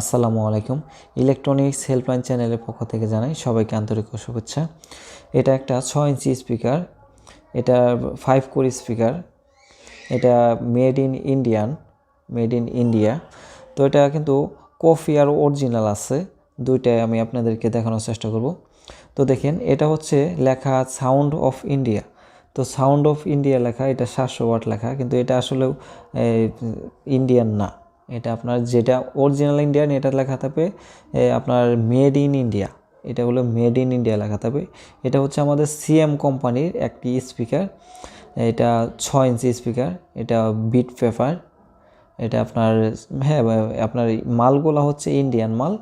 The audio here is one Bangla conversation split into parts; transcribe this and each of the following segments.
আসসালামু আলাইকুম। ইলেকট্রনিক্স হেল্পলাইন চ্যানেলের পক্ষ থেকে জানাই সবাইকে আন্তরিক শুভেচ্ছা। এটা একটা ছয় ইঞ্চি স্পিকার এটা ফাইভ কোর স্পিকার এটা made in Indian made in India তো এটা কিন্তু কফি আর অরিজিনাল আছে, দুইটাই আমি আপনাদেরকে দেখানোর চেষ্টা করব। তো দেখেন, এটা হচ্ছে লেখা সাউন্ড অফ ইন্ডিয়া তো সাউন্ড অফ ইন্ডিয়া লেখা, এটা সাতশো ওয়াট লেখা, কিন্তু এটা আসলেও ইন্ডিয়ান না। এটা আপনার যেটা অরিজিনাল ইন্ডিয়ান এটা লেখা থাকবে আপনার মেড ইন ইন্ডিয়া এটা হলো মেড ইন ইন্ডিয়া লেখা থাকবে। এটা হচ্ছে আমাদের সিএম কোম্পানির একটি স্পিকার এটা ছয় ইঞ্চি স্পিকার এটা বিট পেপার এটা আপনার হ্যাঁ আপনার মালগুলো হচ্ছে ইন্ডিয়ান মাল,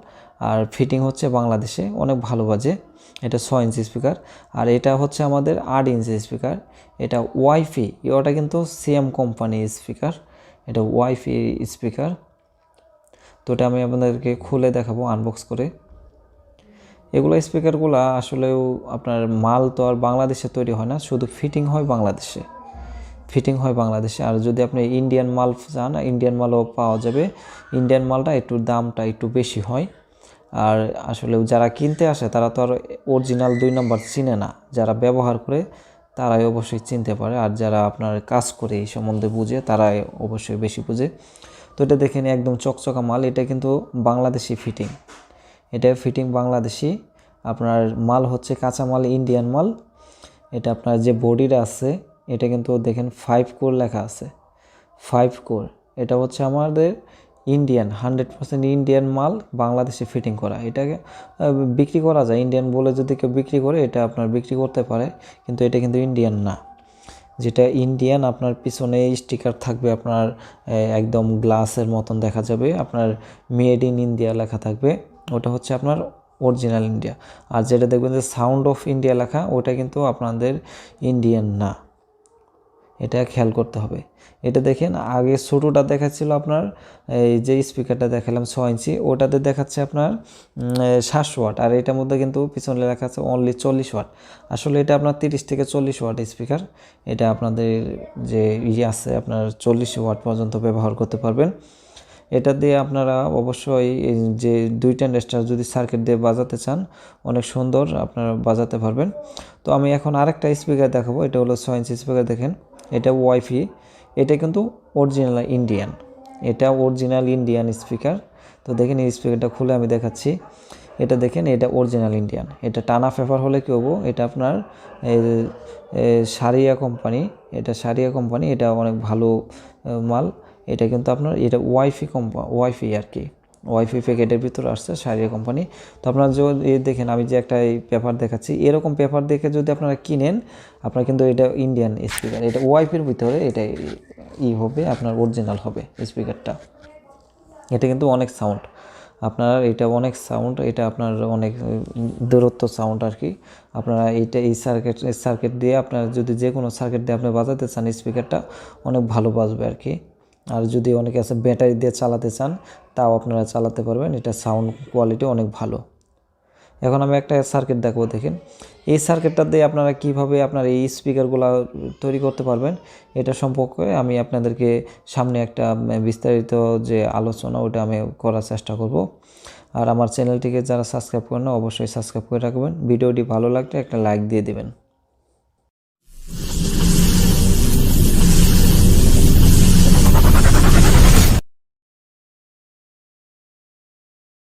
আর ফিটিং হচ্ছে বাংলাদেশে। অনেক ভালো বাজে। এটা ছয় ইঞ্চি স্পিকার আর এটা হচ্ছে আমাদের আট ইঞ্চি স্পিকার এটা ওয়াইফি ওটা কিন্তু সিএম কোম্পানি স্পিকার এটা ওয়াইফি স্পিকার। তো এটা আমি আপনাদেরকে খুলে দেখাবো আনবক্স করে। এগুলো স্পিকারগুলো আসলেও আপনার মাল তো আর বাংলাদেশে তৈরি হয় না, শুধু ফিটিং হয় বাংলাদেশে। ফিটিং হয় বাংলাদেশে। আর যদি আপনি ইন্ডিয়ান মাল চান ইন্ডিয়ান মালও পাওয়া যাবে। ইন্ডিয়ান মালটা একটু দামটা একটু বেশি হয়। আর আসলে যারা কিনতে আসে, তারা তো আর অরিজিনাল দুই নম্বর চিনে না। যারা ব্যবহার করে তারাই অবশ্যই চিনতে পারে। আর যারা আপনার কাজ করে এই সম্বন্ধে বুঝে, তারাই অবশ্যই বেশি বুঝে। তো এটা দেখেন, একদম চকচকা মাল। এটা কিন্তু বাংলাদেশি ফিটিং এটা ফিটিং বাংলাদেশি। আপনার মাল হচ্ছে কাঁচা মাল ইন্ডিয়ান মাল। এটা আপনার যে বডিটা আছে, এটা কিন্তু দেখেন ফাইভ কোর লেখা আছে। ফাইভ কোর এটা হচ্ছে আমাদের ইন্ডিয়ান হান্ড্রেড পার্সেন্ট ইন্ডিয়ান মাল বাংলাদেশে ফিটিং করা। এটাকে বিক্রি করা যায়। ইন্ডিয়ান বলে যদি কেউ বিক্রি করে, এটা আপনার বিক্রি করতে পারে, কিন্তু এটা কিন্তু ইন্ডিয়ান না। যেটা ইন্ডিয়ান আপনার পিছনে স্টিকার থাকবে, আপনার একদম গ্লাসের মতন দেখা যাবে। আপনার মেড ইন ইন্ডিয়া লেখা থাকবে। ওটা হচ্ছে আপনার অরিজিনাল ইন্ডিয়া আর যেটা দেখবেন যে সাউন্ড অফ ইন্ডিয়া লেখা, ওটা কিন্তু আপনাদের ইন্ডিয়ান না। এটা খেয়াল করতে হবে। এটা দেখেন, আগে ছোটোটা দেখাচ্ছিল আপনার, এই যে স্পিকারটা দেখালাম ছ ইঞ্চি, ওটাতে দেখাচ্ছে আপনার সাতশো ওয়াট আর এটার মধ্যে কিন্তু পিছনে লেখা আছে অনলি চল্লিশ ওয়াট আসলে এটা আপনার তিরিশ থেকে চল্লিশ ওয়াট স্পিকার এটা আপনাদের যে ইয়ে আছে, আপনার চল্লিশ ওয়াট পর্যন্ত ব্যবহার করতে পারবেন। এটা দিয়ে আপনারা অবশ্যই যে দুই টেন্ডেস্টার যদি সার্কিট দিয়ে বাজাতে চান, অনেক সুন্দর আপনারা বাজাতে পারবেন। তো আমি এখন আরেকটা স্পিকার দেখাবো, এটা হলো ছয় ইঞ্চি স্পিকার দেখেন। এটা ওয়াইফি, এটা কিন্তু অরিজিনাল ইন্ডিয়ান এটা অরিজিনাল ইন্ডিয়ান স্পিকার তো দেখেন এই স্পিকারটা খুলে আমি দেখাচ্ছি। এটা দেখেন, এটা অরিজিনাল ইন্ডিয়ান এটা টানা পেপার হলে কী হব? এটা আপনার সারিয়া কোম্পানি এটা সারিয়া কোম্পানি এটা অনেক ভালো মাল। এটা কিন্তু আপনার, এটা ওয়াইফি কোম্পা ওয়াইফি আর কি। ওয়াইফি প্যাকেটের ভিতরে আসছে, সারিয়া কোম্পানি তো আপনারা যদি দেখেন, আমি যে একটা এই পেপার দেখাচ্ছি, এরকম পেপার দেখে যদি আপনারা কিনেন, আপনার কিন্তু এটা ইন্ডিয়ান স্পিকার এটা ওয়াইফির ভিতরে এটা ই হবে, আপনার অরিজিনাল হবে স্পিকারটা এটা কিন্তু অনেক সাউন্ড আপনার এটা অনেক সাউন্ড এটা আপনার অনেক দূরত্ব সাউন্ড আর কি। আপনারা এইটা এই সার্কিট সার্কিট দিয়ে আপনার যদি যে কোনো সার্কিট দিয়ে আপনি বাজাতে চান স্পিকারটা অনেক ভালো বাজবে আর কি। আর যদি অনেকে আছে ব্যাটারি দিয়ে চালাতে চান, তাও আপনারা চালাতে পারবেন। এটা সাউন্ড কোয়ালিটি অনেক ভালো। এখন আমি একটা সার্কিট দেখাবো, দেখেন। এই সার্কিটটা দিয়ে আপনারা কীভাবে আপনার এই স্পিকারগুলো তৈরি করতে পারবেন, এটা সম্পর্কে আমি আপনাদেরকে সামনে একটা বিস্তারিত যে আলোচনা, ওটা আমি করার চেষ্টা করব। আর আমার চ্যানেলটিকে যারা সাবস্ক্রাইব করেন অবশ্যই সাবস্ক্রাইব করে রাখবেন। ভিডিওটি ভালো লাগলে একটা লাইক দিয়ে দিবেন।